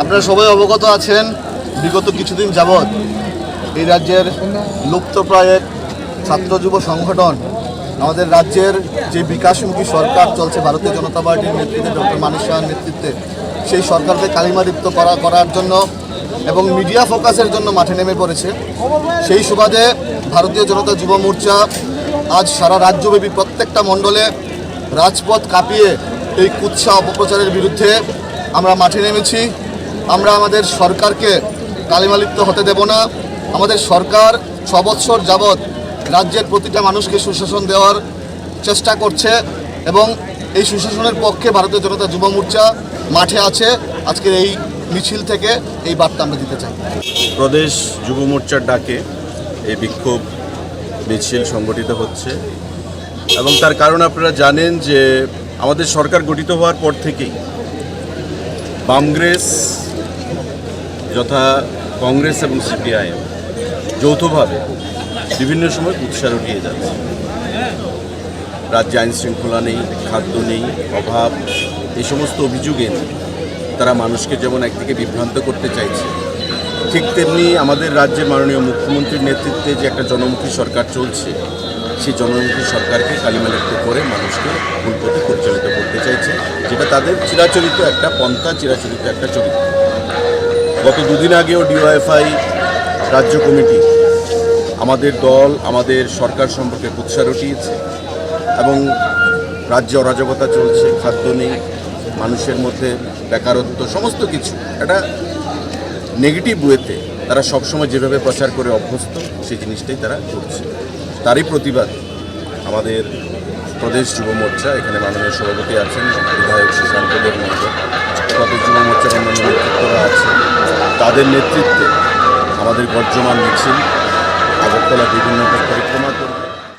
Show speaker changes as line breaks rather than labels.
আপনারা সবাই অবগত আছেন, বিগত কিছুদিন যাবৎ এই রাজ্যের লুপ্তপ্রায় এক ছাত্র যুব সংগঠন, আমাদের রাজ্যের যে বিকাশমুখী সরকার চলছে, ভারতীয় জনতা পার্টির নেতৃত্বে, ডক্টর শাহের নেতৃত্বে, সেই সরকারকে কালিমালিপ্ত করা করার জন্য এবং মিডিয়া ফোকাসের জন্য মাঠে নেমে পড়েছে। সেই সুবাদে ভারতীয় জনতা যুব মোর্চা আজ সারা রাজ্যব্যাপী প্রত্যেকটা মণ্ডলে রাজপথ কাঁপিয়ে এই কুৎসা অপপ্রচারের বিরুদ্ধে আমরা মাঠে নেমেছি। আমরা আমাদের সরকারকে কালিমালিপ্ত হতে দেব না। আমাদের সরকার ছ বৎসর যাবৎ রাজ্যের প্রতিটা মানুষকে সুশাসন দেওয়ার চেষ্টা করছে এবং এই সুশাসনের পক্ষে ভারতীয় জনতা যুব মোর্চা মাঠে আছে। আজকের এই মিছিল থেকে এই বার্তা আমরা দিতে চাই।
প্রদেশ যুব মোর্চার ডাকে এই বিক্ষোভ মিছিল সংগঠিত হচ্ছে এবং তার কারণ আপনারা জানেন যে আমাদের সরকার গঠিত হওয়ার পর থেকেই বামগ্রেস যথা কংগ্রেস এবং সিপিআইএম যৌথভাবে বিভিন্ন সময় উৎসাহ উঠিয়ে যাচ্ছে। রাজ্যে আইন শৃঙ্খলা নেই, খাদ্য নেই, অভাব, এই সমস্ত অভিযোগে তারা মানুষকে যেমন একদিকে বিভ্রান্ত করতে চাইছে, ঠিক তেমনি আমাদের রাজ্যের মাননীয় মুখ্যমন্ত্রীর নেতৃত্বে যে একটা জনমুখী সরকার চলছে, সেই জনমুখী সরকারকে কালিমালিপ্ত করে মানুষকে ভুল পথে পরিচালিত চাইছে যেটা তাদের চিরাচরিত একটা পন্থা, চিরাচরিত একটা চরিত্র। গত দুদিন আগেও ডিওএফআই রাজ্য কমিটি আমাদের দল, আমাদের সরকার সম্পর্কে কুৎসা রটিয়েছে এবং রাজ্যে অরাজকতা চলছে, খাদ্য নেই, মানুষের মধ্যে বেকারত্ব, সমস্ত কিছু। একটা নেগেটিভ ওয়েতে তারা সবসময় যেভাবে প্রচার করে অভ্যস্ত, সেই জিনিসটাই তারা করছে। তারই প্রতিবাদ আমাদের প্রদেশ যুব মোর্চা, এখানে মাননীয় সভাপতি আছেন বিধায়ক সুশান্ত দেব মহাশয় প্রদেশ যুব মোর্চার অন্যান্য নেতৃত্বরা আছেন তাদের নেতৃত্বে আমাদের বর্জমান মিছিল, আগরতলা বিভিন্ন পরিক্রমা করবে।